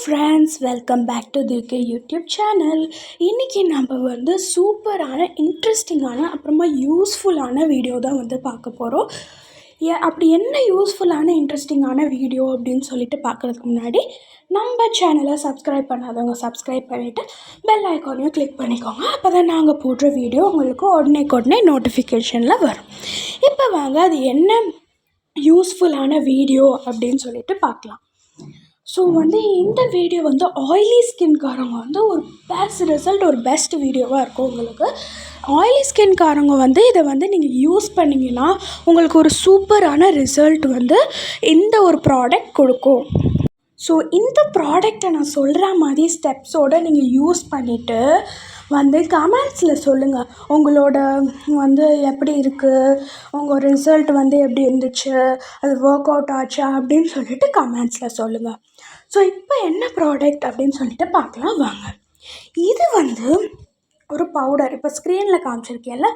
Friends welcome back to திக்கு YouTube channel இன்றைக்கி நம்ம வந்து சூப்பரான இன்ட்ரெஸ்டிங்கான அப்புறமா யூஸ்ஃபுல்லான வீடியோ தான் வந்து பார்க்க போகிறோம் ஏ அப்படி என்ன யூஸ்ஃபுல்லான இன்ட்ரெஸ்டிங்கான வீடியோ அப்படின்னு சொல்லிட்டு பார்க்குறதுக்கு முன்னாடி நம்ம சேனலை சப்ஸ்கிரைப் பண்ணாதவங்க சப்ஸ்கிரைப் பண்ணிவிட்டு பெல் ஐக்கானையும் கிளிக் பண்ணிக்கோங்க. அப்போ தான் நாங்கள் போடுற வீடியோ உங்களுக்கு உடனே உடனே நோட்டிஃபிகேஷனில் வரும். இப்போ வாங்க அது என்ன யூஸ்ஃபுல்லான வீடியோ அப்படின்னு சொல்லிட்டு பார்க்கலாம். ஸோ வந்து இந்த வீடியோ வந்து ஆயிலி ஸ்கின்காரங்க வந்து ஒரு பெஸ்ட் ரிசல்ட் ஒரு பெஸ்ட் வீடியோவாக இருக்கும் உங்களுக்கு. ஆயிலி ஸ்கின்காரங்க வந்து இதை வந்து நீங்கள் யூஸ் பண்ணிங்கன்னா உங்களுக்கு ஒரு சூப்பரான ரிசல்ட் வந்து இந்த ஒரு ப்ராடக்ட் கொடுக்கும். ஸோ இந்த ப்ராடக்டை நான் சொல்கிற மாதிரி ஸ்டெப்ஸோடு நீங்கள் யூஸ் பண்ணிவிட்டு வந்து கமெண்ட்ஸில் சொல்லுங்கள் உங்களோட வந்து எப்படி இருக்குது உங்கள் ரிசல்ட் வந்து எப்படி இருந்துச்சு? அது ஒர்க் அவுட் ஆச்சா? அப்படின்னு சொல்லிட்டு கமெண்ட்ஸில் சொல்லுங்கள் ஸோ இப்போ என்ன ப்ராடக்ட் அப்படின்னு சொல்லிட்டு பார்க்கலாம் வாங்க. இது வந்து ஒரு பவுடர் இப்போ ஸ்க்ரீனில் காமிச்சிருக்கேன்ல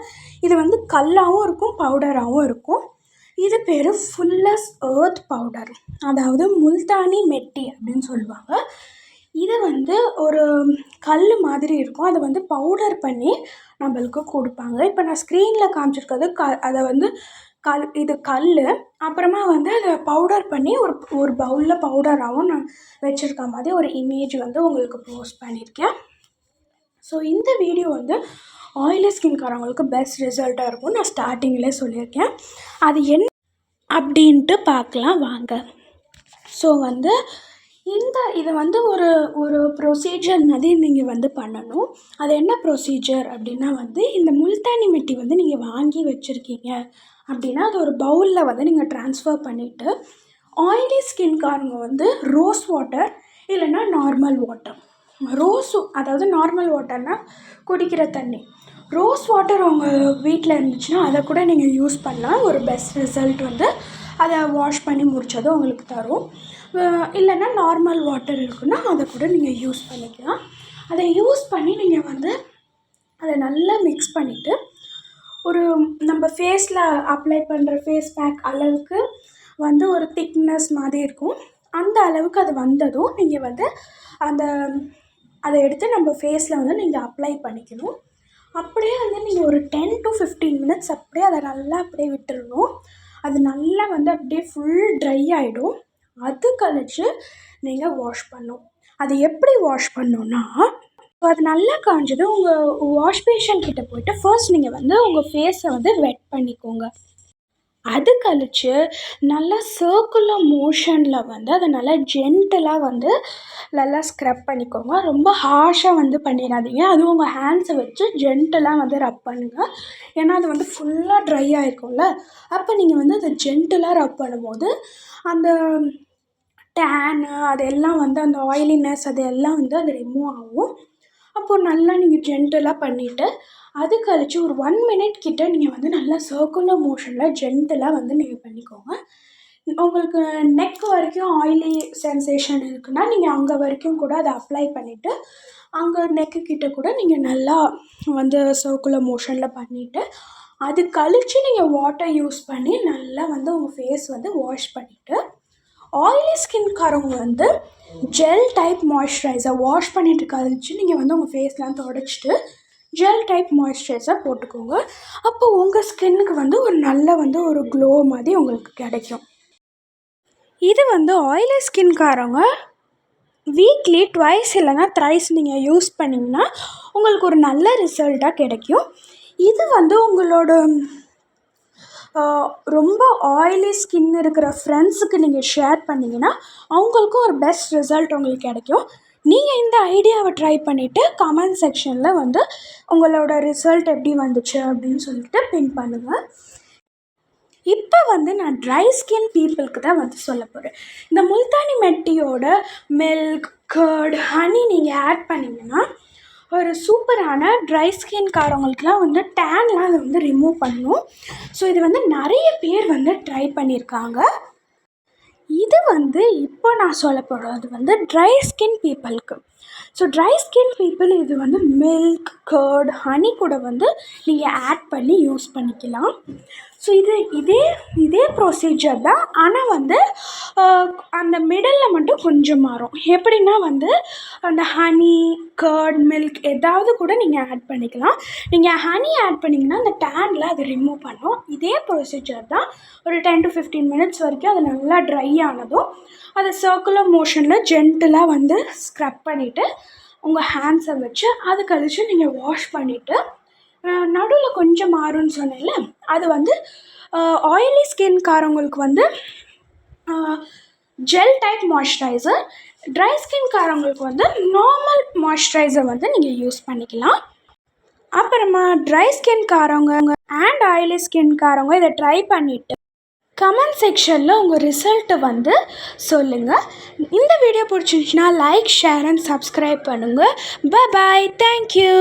இது வந்து கல்லாகவும் இருக்கும் பவுடராகவும் இருக்கும். இது பேர் ஃபுல்லஸ் ஏர்த் பவுடர் அதாவது முல்தானி மெட்டி அப்படின்னு சொல்லுவாங்க. இது வந்து ஒரு கல் மாதிரி இருக்கும். அதை வந்து பவுடர் பண்ணி நம்மளுக்கு கொடுப்பாங்க. இப்போ நான் ஸ்க்ரீனில் காமிச்சிருக்கிறது க அதை வந்து கல் இது கல் அப்புறமா வந்து அதை பவுடர் பண்ணி ஒரு ஒரு பவுலில் பவுடராகவும் நான் வச்சுருக்க மாதிரி ஒரு இமேஜ் வந்து உங்களுக்கு போஸ்ட் பண்ணியிருக்கேன் ஸோ இந்த வீடியோ வந்து ஆயிலி ஸ்கின்காரவங்களுக்கு பெஸ்ட் ரிசல்ட்டாக இருக்கும் நான் ஸ்டார்டிங்கில் சொல்லியிருக்கேன் அது என்ன அப்படின்ட்டு பார்க்கலாம் வாங்க. ஸோ வந்து இந்த இது வந்து ஒரு ஒரு ப்ரொசீஜர் மாதிரி நீங்கள் வந்து பண்ணணும். அது என்ன ப்ரொசீஜர் அப்படின்னா வந்து இந்த முல்தானி மெட்டி வந்து நீங்கள் வாங்கி வச்சுருக்கீங்க அப்படின்னா அது ஒரு பவுலில் வந்து நீங்கள் ட்ரான்ஸ்ஃபர் பண்ணிவிட்டு ஆயிலி ஸ்கின்காரங்க வந்து ரோஸ் வாட்டர் இல்லைன்னா நார்மல் வாட்டர் ரோஸு அதாவது நார்மல் வாட்டர்னால் குடிக்கிற தண்ணி. ரோஸ் வாட்டர் உங்கள் வீட்டில் இருந்துச்சுன்னா அதை கூட நீங்கள் யூஸ் பண்ணலாம். ஒரு பெஸ்ட் ரிசல்ட் வந்து அதை வாஷ் பண்ணி முடித்ததும் உங்களுக்கு தரும். இல்லைன்னா நார்மல் வாட்டர் இருக்குன்னா அதை கூட நீங்கள் யூஸ் பண்ணிக்கலாம். அதை யூஸ் பண்ணி நீங்கள் வந்து அதை நல்லா மிக்ஸ் பண்ணிவிட்டு ஒரு நம்ம ஃபேஸில் அப்ளை பண்ணுற ஃபேஸ் பேக் அளவுக்கு வந்து ஒரு திக்னஸ் மாதிரி இருக்கும். அந்த அளவுக்கு அது வந்ததும் நீங்கள் வந்து அந்த அதை எடுத்து நம்ம ஃபேஸில் வந்து நீங்கள் அப்ளை பண்ணிக்கணும். அப்படியே வந்து நீங்கள் ஒரு டென் டு ஃபிஃப்டீன் மினிட்ஸ் அப்படியே அதை நல்லா அப்படியே விட்டுடணும் அது நல்லா வந்து அப்படியே ஃபுல் ட்ரை ஆகிடும் அது கழிச்சு நீங்கள் வாஷ் பண்ணும் அது எப்படி வாஷ் பண்ணணுன்னா அது நல்லா காஞ்சது உங்கள் வாஷ் பேஷன் கிட்ட போயிட்டு ஃபர்ஸ்ட் நீங்கள் வந்து உங்கள் ஃபேஸை வந்து வெட் பண்ணிக்கோங்க. அது கழித்து நல்லா சர்க்குலர் மோஷனில் வந்து அதை நல்லா ஜென்டலாக வந்து நல்லா ஸ்க்ரப் பண்ணிக்கோங்க. ரொம்ப ஹார்ஷாக வந்து பண்ணிடாதீங்க. அதுவும் உங்கள் ஹேண்ட்ஸை வச்சு ஜென்டலாக வந்து ரப் பண்ணுங்கள் ஏன்னா அது வந்து ஃபுல்லாக ட்ரை ஆகிருக்கும்ல அப்போ நீங்கள் வந்து அதை ஜென்டலாக ரப் பண்ணும்போது அந்த டேனு அதெல்லாம் வந்து அந்த ஆயிலினஸ் அது எல்லாம் வந்து அது ரிமூவ் ஆகும். அப்போது நல்லா நீங்கள் ஜென்டலாக பண்ணிவிட்டு அது கழித்து ஒரு ஒன் மினிட் கிட்ட நீங்கள் வந்து நல்லா சர்க்குலர் மோஷனில் ஜென்டலாக வந்து நீங்கள் பண்ணிக்கோங்க. உங்களுக்கு நெக் வரைக்கும் ஆயிலி சென்சேஷன் இருக்குன்னா நீங்கள் அங்கே வரைக்கும் கூட அதை அப்ளை பண்ணிவிட்டு அங்கே நெக்கு கிட்ட கூட நீங்கள் நல்லா வந்து சர்க்குலர் மோஷனில் பண்ணிவிட்டு அது கழித்து நீங்கள் வாட்டர் யூஸ் பண்ணி நல்லா வந்து உங்கள் ஃபேஸ் வந்து வாஷ் பண்ணிவிட்டு ஆயிலி ஸ்கின்காரவங்க வந்து ஜெல் டைப் மாய்ஸ்சரைசர் வாஷ் பண்ணிட்டு கழிச்சு நீங்கள் வந்து உங்கள் ஃபேஸ்லாம் தொடச்சிட்டு ஜெல் டைப் மாய்ஸ்சரைசர் போட்டுக்கோங்க. அப்போ உங்கள் ஸ்கின்னுக்கு வந்து ஒரு நல்ல வந்து ஒரு க்ளோ மாதிரி உங்களுக்கு கிடைக்கும். இது வந்து ஆயிலி ஸ்கின்காரவங்க வீக்லி ட்வைஸ் இல்லைன்னா த்ரைஸ் நீங்கள் யூஸ் பண்ணிங்கன்னா உங்களுக்கு ஒரு நல்ல ரிசல்ட்டாக கிடைக்கும். இது வந்து உங்களோட ரொம்ப ஆயிலி ஸ்கின் இருக்கிற ஃப்ரெண்ட்ஸுக்கு நீங்கள் ஷேர் பண்ணிங்கன்னா அவங்களுக்கும் ஒரு பெஸ்ட் ரிசல்ட் உங்களுக்கு கிடைக்கும். நீங்கள் இந்த ஐடியாவை ட்ரை பண்ணிவிட்டு கமெண்ட் செக்ஷனில் வந்து உங்களோட ரிசல்ட் எப்படி வந்துச்சு அப்படின்னு சொல்லிட்டு பின் பண்ணுங்கள் இப்போ வந்து நான் ட்ரை ஸ்கின் பீப்புளுக்கு தான் வந்து சொல்ல போகிறேன் இந்த முல்தானி மெட்டியோட மில்க் கர்ட் ஹனி நீங்கள் ஆட் பண்ணிங்கன்னா ஒரு சூப்பரான ட்ரை ஸ்கின்காரவங்களுக்குலாம் வந்து டேன்லாம் அதை வந்து ரிமூவ் பண்ணும். ஸோ இது வந்து நிறைய பேர் வந்து ட்ரை பண்ணியிருக்காங்க இது வந்து இப்போ நான் சொல்ல போகிறது வந்து ட்ரை ஸ்கின் பீப்புளுக்கு ஸோ ட்ரை ஸ்கின் பீப்புள் இது வந்து மில்க் கர்ட் ஹனி கூட வந்து நீங்கள் ஆட் பண்ணி யூஸ் பண்ணிக்கலாம். ஸோ இது இதே இதே ப்ரொசீஜர் தான். ஆனால் வந்து அந்த மிடலில் மட்டும் கொஞ்சம் மாறும். எப்படின்னா வந்து அந்த ஹனி கர்ட் மில்க் ஏதாவது கூட நீங்கள் ஆட் பண்ணிக்கலாம். நீங்கள் ஹனி ஆட் பண்ணிங்கன்னா அந்த டேனில் அது ரிமூவ் பண்ணும். இதே ப்ரொசீஜர் தான். ஒரு டென் டு ஃபிஃப்டீன் மினிட்ஸ் வரைக்கும் அது நல்லா ட்ரை ஆனதும் அதை சர்க்குலர் மோஷனில் ஜென்டிலாக வந்து ஸ்க்ரப் பண்ணிவிட்டு உங்கள் ஹேண்ட்ஸை வச்சு அது கழிச்சு நீங்கள் வாஷ் பண்ணிவிட்டு நடுவில் கொஞ்சம் மாறும்னு சொன்னேன்ல அது வந்து ஆயிலி ஸ்கின்காரவங்களுக்கு வந்து ஜெல் டைப் மாய்ஸ்சரைசர் ட்ரை ஸ்கின்காரவங்களுக்கு வந்து நார்மல் மாய்ஸ்சரைசர் வந்து நீங்கள் யூஸ் பண்ணிக்கலாம். அப்புறமா ட்ரை ஸ்கின்காரவங்க அண்ட் ஆயிலி ஸ்கின்காரவங்க இதை ட்ரை பண்ணிவிட்டு கமெண்ட் செக்ஷனில் உங்கள் ரிசல்ட்டை வந்து சொல்லுங்கள் இந்த வீடியோ பிடிச்சிருந்துச்சுன்னா லைக் ஷேர் அண்ட் சப்ஸ்கிரைப் பண்ணுங்கள் ப பாய் தேங்க்யூ